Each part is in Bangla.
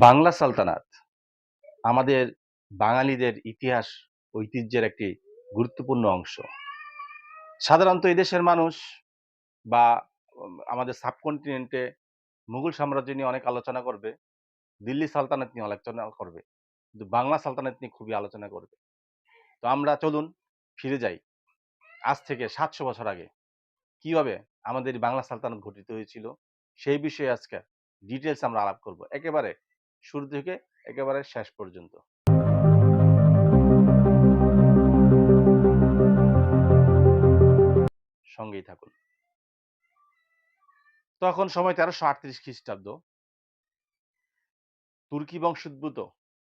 বাংলা সালতানাত আমাদের বাঙালিদের ইতিহাস ঐতিহ্যের একটি গুরুত্বপূর্ণ অংশ। সাধারণত এই দেশের মানুষ বা আমাদের সাবকন্টিনেন্টে মুঘল সাম্রাজ্য নিয়ে অনেক আলোচনা করবে, দিল্লি সালতানাত নিয়ে আলোচনা করবে, কিন্তু বাংলা সালতানাত নিয়ে খুবই আলোচনা করবে। তো আমরা চলুন ফিরে যাই আজ থেকে সাতশো বছর আগে। কীভাবে আমাদের বাংলা সালতানাত গঠিত হয়েছিল সেই বিষয়ে আজকে ডিটেলস আমরা আলাপ করব। একেবারে শুরু থেকে একেবারে শেষ পর্যন্ত। সঙ্গেই থাকুন। তখন সময় তেরোশো আটত্রিশ খ্রিস্টাব্দ। তুর্কি বংশোদ্ভূত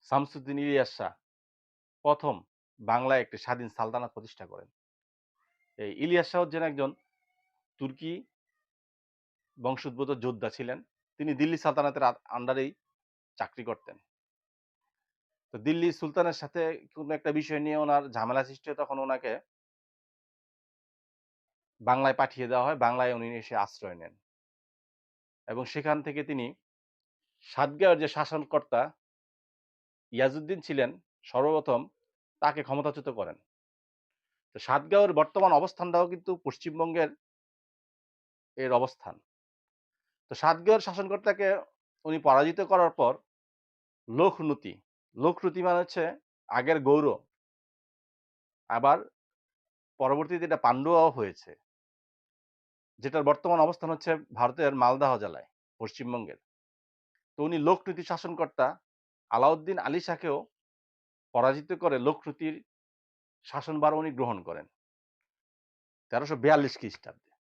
শামসুদ্দিন ইলিয়াস শাহ প্রথম বাংলায় একটি স্বাধীন সালতানাত প্রতিষ্ঠা করেন। এই ইলিয়াস শাহ হচ্ছেন একজন তুর্কি বংশোদ্ভূত যোদ্ধা ছিলেন। তিনি দিল্লি সালতানাতের আন্ডারেই চাকরি করতেন। তো দিল্লি সুলতানের সাথে কোনো একটা বিষয় নিয়ে ওনার ঝামেলা সৃষ্টি হয়, তখন ওনাকে বাংলায় পাঠিয়ে দেওয়া হয়। বাংলায় উনি এসে আশ্রয় নেন। এবং সেখান থেকে তিনি সাতগাঁওয়ের যে শাসনকর্তা ইয়াজউদ্দিন ছিলেন, সর্বপ্রথম তাকে ক্ষমতাচ্যুত করেন। তো সাতগাঁওয়ের বর্তমান অবস্থানটাও কিন্তু পশ্চিমবঙ্গের এর অবস্থান। তো সাতগাঁওয়ের শাসনকর্তাকে উনি পরাজিত করার পর লোকনতি। লোকনতি মানে হচ্ছে আগের গৌর আবার পরবর্তীতে এটা পাণ্ডুয়াও হয়েছে। যেটার বর্তমান অবস্থান হচ্ছে ভারতের মালদাহ জেলায়, পশ্চিমবঙ্গের। তো উনি লোকনীতি শাসনকর্তা আলাউদ্দিন আলী শাহকেও পরাজিত করে লোকনীতির শাসনভার উনি গ্রহণ করেন। তেরোশো বিয়াল্লিশ খ্রিস্টাব্দে।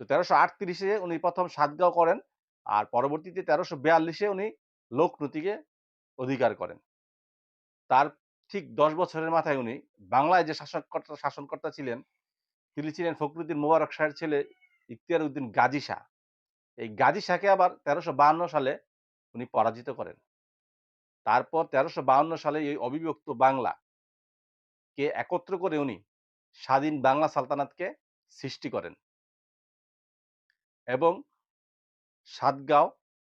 তো তেরোশো আটত্রিশে উনি প্রথম সাতগাঁও করেন আর পরবর্তীতে তেরোশো বিয়াল্লিশে উনি লোকনীতিকে অধিকার করেন। তার ঠিক দশ বছরের মাথায় উনি বাংলায় যে শাসককর্তা শাসনকর্তা ছিলেন, তিনি ছিলেন ফখরুদ্দিন মোবারক শাহের ছেলে ইখতিয়ার উদ্দিন গাজী শাহ। এই গাজী শাহকে আবার তেরোশো সালে উনি পরাজিত করেন। তারপর তেরোশো সালে এই অবিভক্ত বাংলা কে একত্র করে উনি স্বাধীন বাংলা সালতানাতকে সৃষ্টি করেন। এবং সাতগাঁও,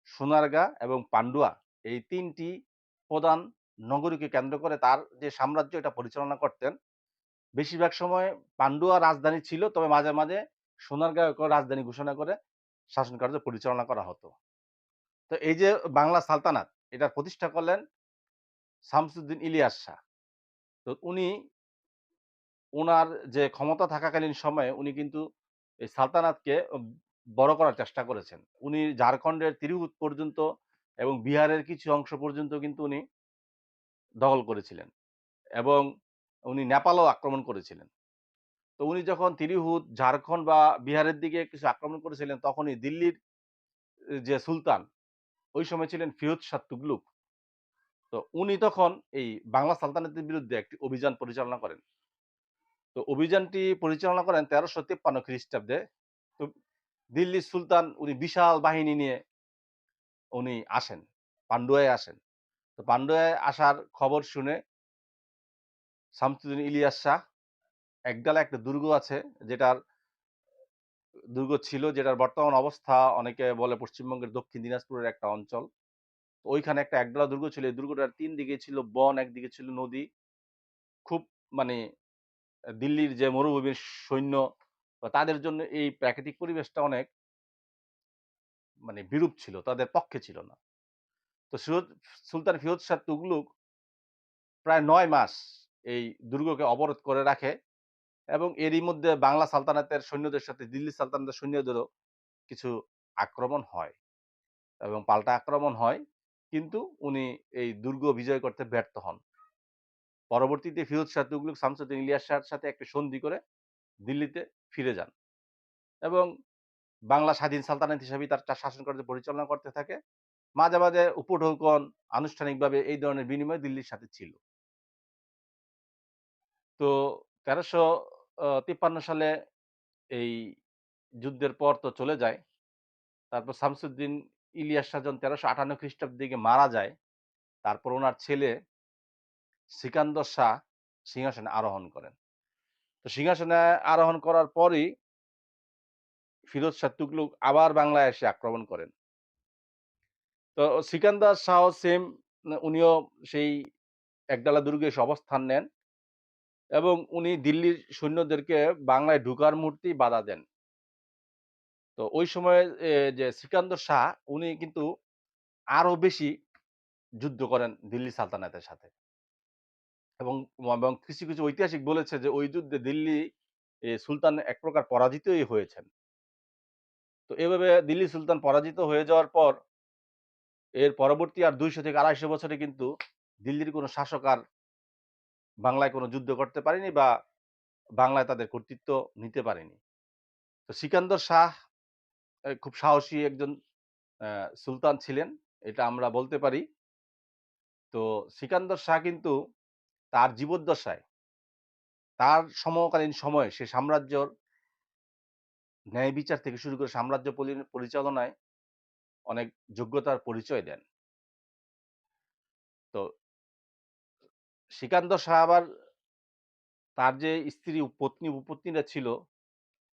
সোনারগাঁ এবং পান্ডুয়া এই তিনটি প্রধান নগরীকে কেন্দ্র করে তার যে সাম্রাজ্য এটা পরিচালনা করতেন। বেশিরভাগ সময় পান্ডুয়া রাজধানী ছিল, তবে মাঝে মাঝে সোনারগাঁও রাজধানী ঘোষণা করে শাসন কার্য পরিচালনা করা হতো। তো এই যে বাংলা সালতানাত, এটা প্রতিষ্ঠা করলেন শামসুদ্দিন ইলিয়াস শাহ। তো উনি ওনার যে ক্ষমতা থাকাকালীন সময়ে উনি কিন্তু এই সালতানাতকে বড় করার চেষ্টা করেছেন। উনি ঝাড়খণ্ডের তিরুহুত পর্যন্ত এবং বিহারের কিছু অংশ পর্যন্ত কিন্তু উনি দখল করেছিলেন এবং উনি নেপালও আক্রমণ করেছিলেন। তো উনি যখন তিরিহুত, ঝাড়খণ্ড বা বিহারের দিকে কিছু আক্রমণ করেছিলেন, তখনই দিল্লির যে সুলতান, ওই সময় ছিলেন ফিরোজ শাহ তুগলুক। তো উনি তখন এই বাংলা সালতানাতের বিরুদ্ধে একটি অভিযান পরিচালনা করেন। তো অভিযানটি পরিচালনা করেন তেরোশো তিপ্পান্ন খ্রিস্টাব্দে। তো দিল্লির সুলতান উনি বিশাল বাহিনী নিয়ে উনি আসেন, পান্ডুয়ায় আসেন। তো পান্ডুয়ায় আসার খবর শুনে শামসুদ্দিন ইলিয়াস শাহ একডালা একটা দুর্গ আছে, যেটার দুর্গ ছিল, যেটার বর্তমান অবস্থা অনেকে বলে পশ্চিমবঙ্গের দক্ষিণ দিনাজপুরের একটা অঞ্চল। ওইখানে একটা একডালা দুর্গ ছিল, এই দুর্গটার তিন দিকে ছিল বন, একদিকে ছিল নদী। খুব মানে দিল্লির যে মরুভূমির সৈন্য তাদের জন্য এই প্রাকৃতিক পরিবেশটা অনেক। মানে বিরূপ ছিল, তাদের পক্ষে ছিল না। তো সুলতান ফিরোজ শাহ তুগলুক প্রায় নয় মাস এই দুর্গকে অবরোধ করে রাখে এবং এরই মধ্যে বাংলা সালতানাতের সৈন্যদের সাথে দিল্লি সালতানাতের সৈন্যদেরও কিছু আক্রমণ হয় এবং পাল্টা আক্রমণ হয়, কিন্তু উনি এই দুর্গ বিজয় করতে ব্যর্থ হন। পরবর্তীতে ফিরোজ শাহ তুগলুক, শামসুদ্দিন ইলিয়াস শাহের সাথে একটি সন্ধি করে দিল্লিতে ফিরে যান এবং বাংলা স্বাধীন সালতানাত হিসাবে তার শাসন কার্য পরিচালনা করতে থাকে। মাঝে মাঝে উপঢৌকন আনুষ্ঠানিকভাবে এই ধরনের বিনিময় দিল্লির সাথে ছিল। তো তেরোশো তিপ্পান্ন সালে এই যুদ্ধের পর তো চলে যায়। তারপর শামসুদ্দিন ইলিয়াস যখন তেরোশো আটান্ন খ্রিস্টাব্দের দিকে মারা যায়। তারপর ওনার ছেলে সিকান্দর শাহ সিংহাসনে আরোহণ করেন। তো সিংহাসনে আরোহণ করার পরই ফিরোজ শাহ তুগলুক আবার বাংলায় এসে আক্রমণ করেন। তো সিকান্দার শাহ সেম উনিও সেই একডালা দুর্গে অবস্থান নেন এবং উনি দিল্লির সৈন্যদেরকে বাংলায় ঢুকার মুহূর্তেই বাধা দেন। তো ওই সময়ে যে সিকান্দর শাহ, উনি কিন্তু আরও বেশি যুদ্ধ করেন দিল্লি সালতানাতের সাথে। এবং এবং কিছু কিছু ঐতিহাসিক বলেছে যে, ওই যুদ্ধে দিল্লি সুলতান এক প্রকার পরাজিতই হয়েছেন। তো এভাবে দিল্লি সুলতান পরাজিত হয়ে যাওয়ার পর, এর পরবর্তী আর দুইশো থেকে আড়াইশো বছরে কিন্তু দিল্লির কোনো শাসক আর বাংলায় কোনো যুদ্ধ করতে পারেনি বা বাংলায় তাদের কর্তৃত্ব নিতে পারেনি। তো সিকান্দর শাহ খুব সাহসী একজন সুলতান ছিলেন, এটা আমরা বলতে পারি। তো সিকান্দর শাহ কিন্তু তার জীবদ্দশায়, তার সমকালীন সময়ে সে সাম্রাজ্যর ন্যায় বিচার থেকে শুরু করে সাম্রাজ্য পরিচালনায় অনেক যোগ্যতার পরিচয় দেন। তো শ্রীকান্ত শাহ আবার তার যে স্ত্রী পত্নী, উপপত্নীরা ছিল,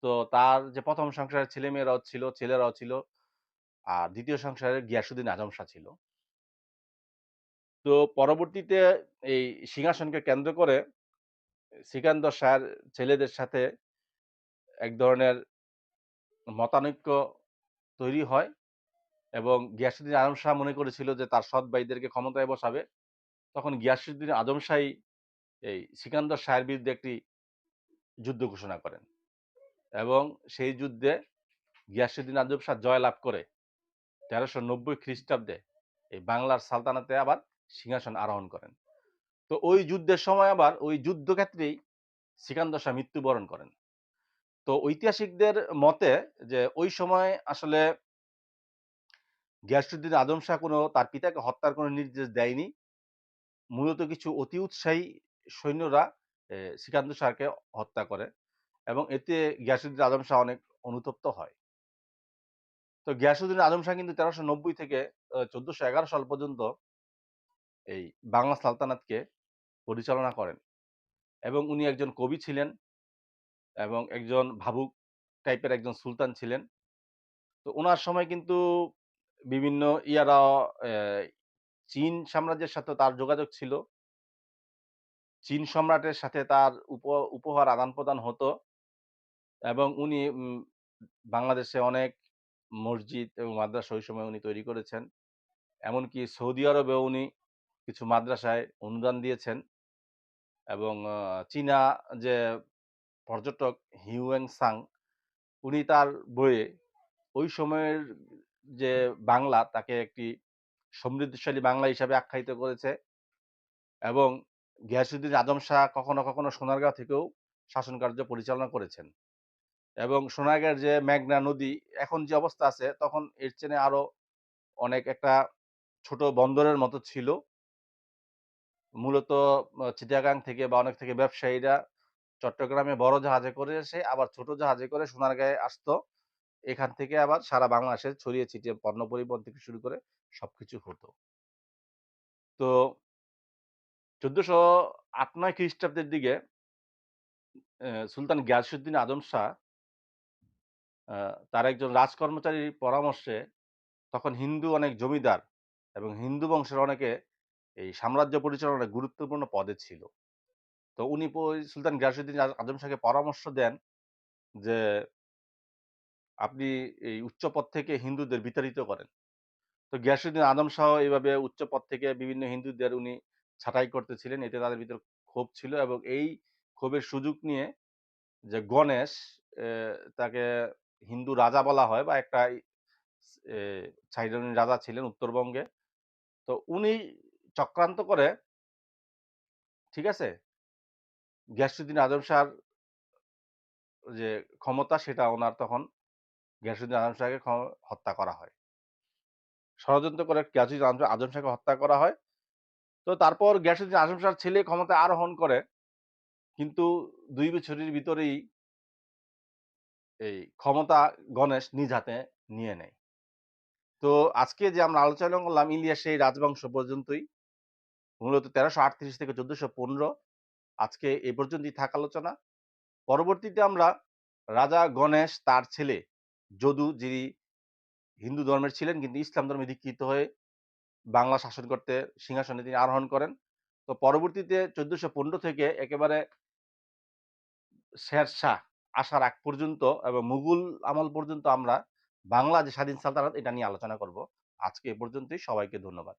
তো তার যে প্রথম সংসারের ছেলে ছেলেমেয়েরাও ছিল, ছেলেরাও ছিল, আর দ্বিতীয় সংসারের গিয়াসুদ্দিন আজম শাহ ছিল। তো পরবর্তীতে এই সিংহাসনকে কেন্দ্র করে সিকান্দর শাহের ছেলেদের সাথে এক ধরনের মতানৈক্য তৈরি হয় এবং গিয়াসুদ্দিন আজম শাহ মনে করেছিল যে তার সৎ ভাইদেরকে ক্ষমতায় বসাবে। তখন গিয়াসুদ্দিন আজম শাহী এই সিকান্দর শাহের বিরুদ্ধে একটি যুদ্ধ ঘোষণা করেন এবং সেই যুদ্ধে গিয়াসুদ্দিন আজম শাহ জয়লাভ করে তেরোশো নব্বই খ্রিস্টাব্দে এই বাংলার সালতানাতে আবার সিংহাসন আরোহণ করেন। তো ওই যুদ্ধের সময় আবার ওই যুদ্ধক্ষেত্রেই সিকান্দর শাহ মৃত্যুবরণ করেন। তো ঐতিহাসিকদের মতে যে, ওই সময় আসলে গিয়াসুদ্দিন আদম শাহ কোনো, তার পিতাকে হত্যার কোনো নির্দেশ দেয়নি। মূলত কিছু অতি উৎসাহী সৈন্যরা শ্রীকান্ত শাহকে হত্যা করে এবং এতে গিয়াসুদ্দিন আদম শাহ অনেক অনুতপ্ত হয়। তো গিয়াসুদ্দিন আজম শাহ কিন্তু তেরোশো নব্বই থেকে চোদ্দশো এগারো সাল পর্যন্ত এই বাংলা সালতানাতকে পরিচালনা করেন এবং উনি একজন কবি ছিলেন। এবং একজন ভাবুক টাইপের একজন সুলতান ছিলেন। তো ওনার সময় কিন্তু বিভিন্ন ইয়ারা চীন সাম্রাজ্যের সাথে তার যোগাযোগ ছিল। চীন সম্রাটের সাথে তার উপ- উপহার আদান প্রদান হতো এবং উনি বাংলাদেশে অনেক মসজিদ এবং মাদ্রাসা ওই সময় উনি তৈরি করেছেন। এমনকি সৌদি আরবেও উনি কিছু মাদ্রাসায় অনুদান দিয়েছেন এবং চীনা যে পর্যটক হিউয়েন সাং, উনি তার বইয়ে ওই সময়ের যে বাংলা তাকে একটি সমৃদ্ধশালী বাংলা হিসাবে আখ্যায়িত করেছে এবং গিয়াসুদ্দিন আজম শাহ কখনো কখনো সোনারগাঁও থেকেও শাসন কার্য পরিচালনা করেছেন এবং সোনারগাঁয়ের যে মেঘনা নদী, এখন যে অবস্থা আছে তখন এর চেনে আরও অনেক একটা ছোট বন্দরের মতো ছিল। মূলত চিটাগাং থেকে বা অনেক থেকে ব্যবসায়ীরা চট্টগ্রামে বড় জাহাজে করে এসে, আবার ছোট জাহাজে করে সোনারগাঁয়ে আসতো। এখান থেকে আবার সারা বাংলাদেশে ছড়িয়ে ছিটিয়ে পণ্য পরিবহন থেকে শুরু করে সবকিছু হতো। তো চোদ্দশো আট নয় খ্রিস্টাব্দের দিকে সুলতান গিয়াসুদ্দিন আজম শাহ তার একজন রাজকর্মচারীর পরামর্শে তখন হিন্দু অনেক জমিদার এবং হিন্দু বংশের অনেকে এই সাম্রাজ্য পরিচালনায় গুরুত্বপূর্ণ পদে ছিল। তো উনি সুলতান গিয়াসুদ্দিন আজ- আজম শাহকে পরামর্শ দেন যে, আপনি এই উচ্চ পদ থেকে হিন্দুদের বিতাড়িত করেন। তো গিয়াসুদ্দিন আদম শাহ এইভাবে উচ্চ পদ থেকে বিভিন্ন হিন্দুদের উনি ছাঁটাই করতেছিলেন। এতে তাদের ভিতরে ক্ষোভ ছিল এবং এই ক্ষোভের সুযোগ নিয়ে যে গণেশ তাকে হিন্দু রাজা বলা হয় বা একটা ছাইরানি রাজা ছিলেন উত্তরবঙ্গে। তো উনি চক্রান্ত করে, ঠিক আছে? গিয়াসুদ্দিন আজম শাহর যে ক্ষমতা, সেটা ওনার তখন গিয়াসুদ্দিন আজম শাহকে হত্যা করা হয়। ষড়যন্ত্র করে গিয়াসুদ্দিন আজম আজম শাহকে হত্যা করা হয়। তো তারপর গিয়াসুদ্দিন আজম শাহর ছেলে ক্ষমতা আরোহণ করে, কিন্তু দুই বছরের ভিতরেই এই ক্ষমতা গণেশ নিজ হাতে নিয়ে নেয়। তো আজকে যে আমরা আলোচনা করলাম ইলিয়াস সেই রাজবংশ পর্যন্তই, মূলত তেরোশো আটত্রিশ থেকে চোদ্দশো পনেরো আজকে এ পর্যন্তই থাক আলোচনা পরবর্তীতে আমরা রাজা গণেশ তার ছেলে যদু যিনি হিন্দু ধর্মের ছিলেন কিন্তু ইসলাম ধর্মে দীক্ষিত হয়ে বাংলা শাসন করতে সিংহাসনে তিনি আরোহণ করেন। তো পরবর্তীতে ১৪১৫ থেকে একেবারে শের শাহ আসার আগ পর্যন্ত এবং মুঘল আমল পর্যন্ত আমরা বাংলা যে স্বাধীন সালতানাত এটা নিয়ে আলোচনা করব। আজকে এ পর্যন্তই। সবাইকে ধন্যবাদ।